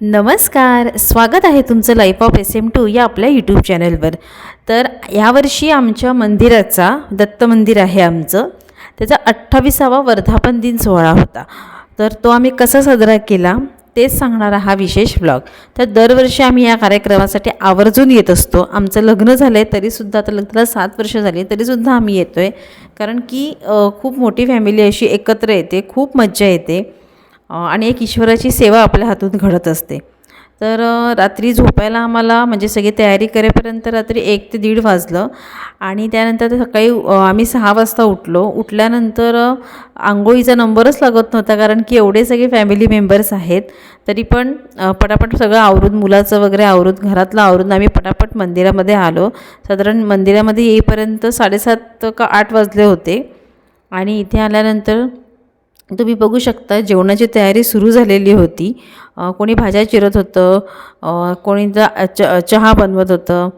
नमस्कार स्वागत आहे तुमचं life of S M two या आपल्या यूट्यूब चॅनलवर तर यावर्षी आमच्या मंदिराचा दत्त मंदिर आहे आमचं. त्याचा अठ्ठावीसावा वर्धापन दिन सोहळा होता. तर तो आम्ही कसा साजरा केला? तेच सांगणारा हा विशेष ब्लॉग तर दरवर्षी आम्ही या कार्यक्रमासाठी आवर्जून येत असतो. आमचं लग्न झालं आहे तरीसुद्धा आता लग्नाला सात वर्ष झाली तरीसुद्धा आम्ही येतो आहे कारण की खूप मोठी फॅमिली अशी एकत्र येते खूप मज्जा येते आणि एक ईश्वराची सेवा आपल्या हातून घडत असते. तर रात्री झोपायला आम्हाला म्हणजे सगळी तयारी करेपर्यंत रात्री एक ते दीड वाजलं. आणि त्यानंतर सकाळी आम्ही सहा वाजता उठलो. उठल्यानंतर आंघोळीचा नंबरच लागत नव्हता कारण की एवढे सगळे फॅमिली मेंबर्स आहेत. तरी पण पटापट सगळं आवरून मुलाचं वगैरे आवरून घरातलं आवरून आम्ही पटापट मंदिरामध्ये आलो. साधारण मंदिरामध्ये येईपर्यंत साडेसात का आठ वाजले होते. आणि इथे आल्यानंतर तुम्ही बघू शकता जेवणाची तयारी सुरू झालेली होती. कोणी भाज्या चिरत होतं कोणी च चहा बनवत होतं.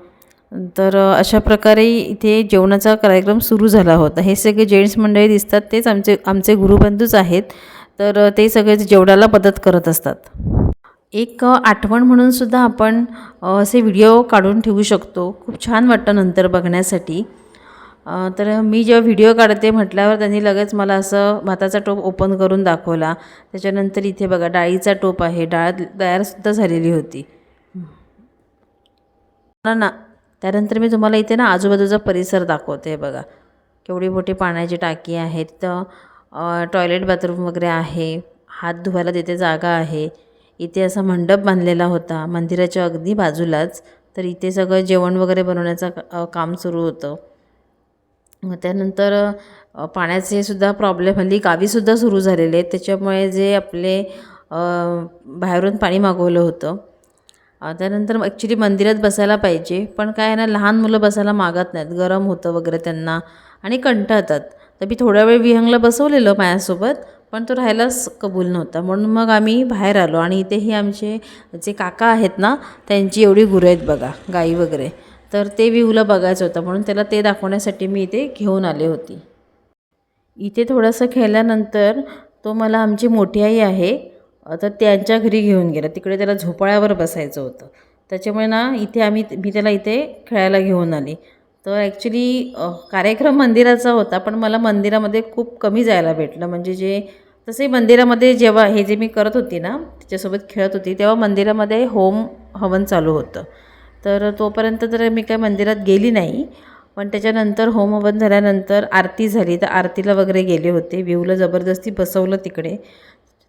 तर अशा प्रकारे इथे जेवणाचा कार्यक्रम सुरू झाला होता. हे सगळे जेंट्स मंडळी दिसतात तेच आमचे आमचे गुरुबंधूच आहेत. तर ते सगळे जेवणाला मदत करत असतात. एक आठवण म्हणून सुद्धा आपण असे व्हिडिओ काढून ठेवू शकतो. खूप छान वाटतं नंतर बघण्यासाठी. तर मी जेव्हा व्हिडिओ काढते म्हटल्यावर त्यांनी लगेच मला असं भाताचा टोप ओपन करून दाखवला. त्याच्यानंतर इथे बघा डाळीचा टोप आहे. डाळ तयारसुद्धा झालेली होती. ना ना. त्यानंतर मी तुम्हाला इथे ना आजूबाजूचा परिसर दाखवते बघा. केवढी मोठी पाण्याची टाकी आहेत तर टॉयलेट बाथरूम वगैरे आहे. हात धुवायला तिथे जागा आहे. इथे असा मंडप बांधलेला होता. मंदिराच्या अगदी बाजूलाच. तर इथे सगळं जेवण वगैरे बनवण्याचं काम सुरू होतं. त्यानंतर पाण्याचे सुद्धा प्रॉब्लेम हल्ली गावीसुद्धा सुरू झालेले आहेत. त्याच्यामुळे जे आपले बाहेरून पाणी मागवलं होतं. त्यानंतर ॲक्च्युली मंदिरात बसायला पाहिजे. पण काय आहे ना लहान मुलं बसायला मागत नाहीत. गरम होतं वगैरे त्यांना आणि कंटाळतात. तर मी थोड्या वेळ विहंगला बसवलेलं माझ्यासोबत पण तो राहायलाच कबूल नव्हता. म्हणून मग आम्ही बाहेर आलो. आणि इथेही आमचे जे काका आहेत ना त्यांची एवढी गुरं आहेत बघा गाई वगैरे. तर ते व्ह्यूला बघायचं होतं म्हणून त्याला ते दाखवण्यासाठी मी इथे घेऊन आले होती. इथे थोडंसं खेळल्यानंतर तो मला आमची मोठी आई आहे तर त्यांच्या घरी घेऊन गेला. तिकडे त्याला झोपाळ्यावर बसायचं होतं. त्याच्यामुळे ना इथे आम्ही मी त्याला इथे खेळायला घेऊन आले. तर ॲक्च्युली कार्यक्रम मंदिराचा होता पण मला मंदिरामध्ये खूप कमी जायला भेटलं. म्हणजे जे तसे मंदिरामध्ये जेव्हा हे जे मी करत होती ना त्याच्यासोबत खेळत होती तेव्हा मंदिरामध्ये होम हवन चालू होतं. तर तोपर्यंत तर मी काय मंदिरात गेली नाही. पण त्याच्यानंतर होम हवन झाल्यानंतर आरती झाली. तर आरतीला वगैरे गेले होते. विहूला जबरदस्ती बसवलं तिकडे.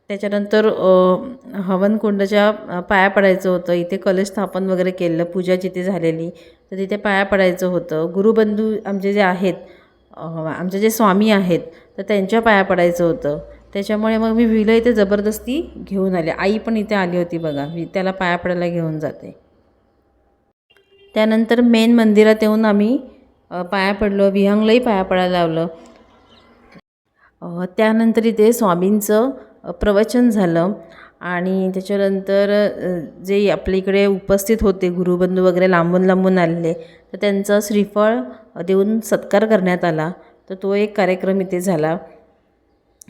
त्याच्यानंतर हवनकुंडच्या हवनकुंडाच्या पाया पडायचं होतं. इथे कलश स्थापन वगैरे केलं पूजा जिथे झालेली. तर तिथे पाया पडायचं होतं. गुरुबंधू आमचे जे आहेत आमचे जे स्वामी आहेत तर त्यांच्या पाया पडायचं होतं. त्याच्यामुळे मग मी विलं इथे जबरदस्ती घेऊन आले. आई पण इथे आली होती बघा. मी त्याला पाया पडायला घेऊन जाते. त्यानंतर मेन मंदिरात येऊन आम्ही पाया पडलो विहंगलाही पाया पडायला लावलं. त्यानंतर इथे स्वामींचं प्रवचन झालं आणि त्याच्यानंतर जे आपल्या इकडे उपस्थित होते गुरुबंधू वगैरे लांबून लांबून आलेले तर त्यांचा श्रीफळ देऊन सत्कार करण्यात आला. तर तो एक कार्यक्रम इथे झाला.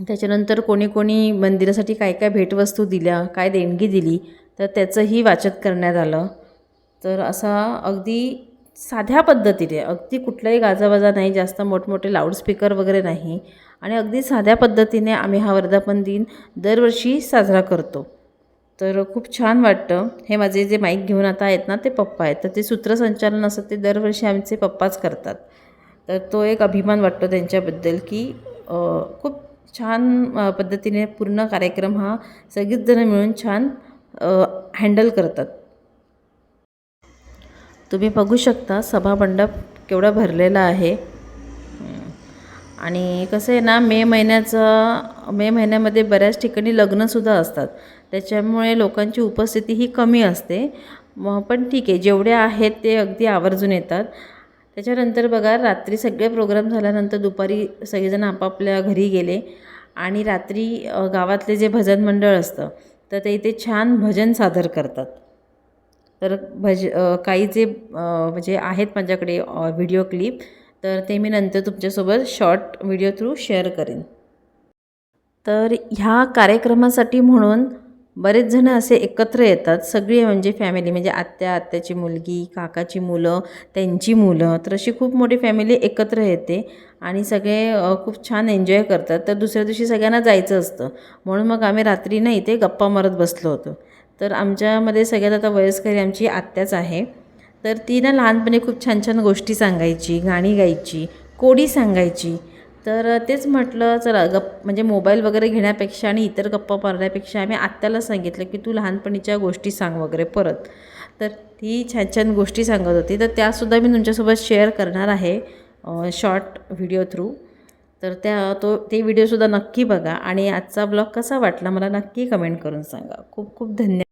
त्याच्यानंतर कोणी कोणी मंदिरासाठी काय काय भेटवस्तू दिल्या काय देणगी दिली तर त्याचंही वाचन करण्यात आलं. तर असा अगदी साध्या पद्धतीने अगदी कुठलाही गाजावाजा नाही जास्त मोठमोठे लाऊडस्पीकर वगैरे नाही आणि अगदी साध्या पद्धतीने आम्ही हा वर्धापन दिन दरवर्षी साजरा करतो. तर खूप छान वाटतं. हे माझे जे माईक घेऊन आता आहेत ना ते पप्पा आहेत. तर ते सूत्रसंचालन असं ते दरवर्षी आमचे पप्पाच करतात. तर तो एक अभिमान वाटतो त्यांच्याबद्दल की खूप छान पद्धतीने पूर्ण कार्यक्रम हा सगळीच जणं मिळून छान हँडल करतात. तुम्ही बघू शकता सभामंडप केवढा भरलेला आहे. आणि कसं आहे ना मे महिन्याचं मे महिन्यामध्ये बऱ्याच ठिकाणी लग्नसुद्धा असतात. त्याच्यामुळे लोकांची उपस्थिती ही कमी असते. मग पण ठीक आहे जेवढे आहेत ते अगदी आवर्जून येतात. त्याच्यानंतर बघा रात्री सगळे प्रोग्राम झाल्यानंतर दुपारी सगळेजण आपापल्या घरी गेले. आणि रात्री गावातले जे भजन मंडळ असतं तर ते इथे छान भजन सादर करतात. तर भज काही जे म्हणजे आहेत माझ्याकडे व्हिडिओ क्लिप तर ते मी नंतर तुमच्यासोबत शॉर्ट व्हिडिओ थ्रू शेअर करेन. तर ह्या कार्यक्रमासाठी म्हणून बरेच जण असे एकत्र येतात. सगळे म्हणजे फॅमिली म्हणजे आत्या आत्याची मुलगी काकाची मुलं त्यांची मुलं तर अशी खूप मोठी फॅमिली एकत्र येते आणि सगळे खूप छान एन्जॉय करतात. तर दुसऱ्या दिवशी सगळ्यांना जायचं असतं. म्हणून मग आम्ही रात्री ना इथे गप्पा मारत बसलो होतो. तर आमच्यामध्ये सगळ्यात आता वयस्करी आमची आत्याच आहे. तर ती ना लहानपणी खूप छान छान गोष्टी सांगायची गाणी गायची कोडी सांगायची. तर तेच म्हटलं चला गप म्हणजे मोबाईल वगैरे घेण्यापेक्षा आणि इतर गप्पा मारण्यापेक्षा आम्ही आत्याला सांगितलं की तू लहानपणीच्या गोष्टी सांग वगैरे परत. तर ती छान छान गोष्टी सांगत होती. तर त्यासुद्धा मी तुमच्यासोबत शेअर करणार आहे शॉर्ट व्हिडिओ थ्रू. तर त्या तो ते व्हिडिओसुद्धा नक्की बघा आणि आजचा ब्लॉग कसा वाटला मला नक्की कमेंट करून सांगा. खूप खूप धन्यवाद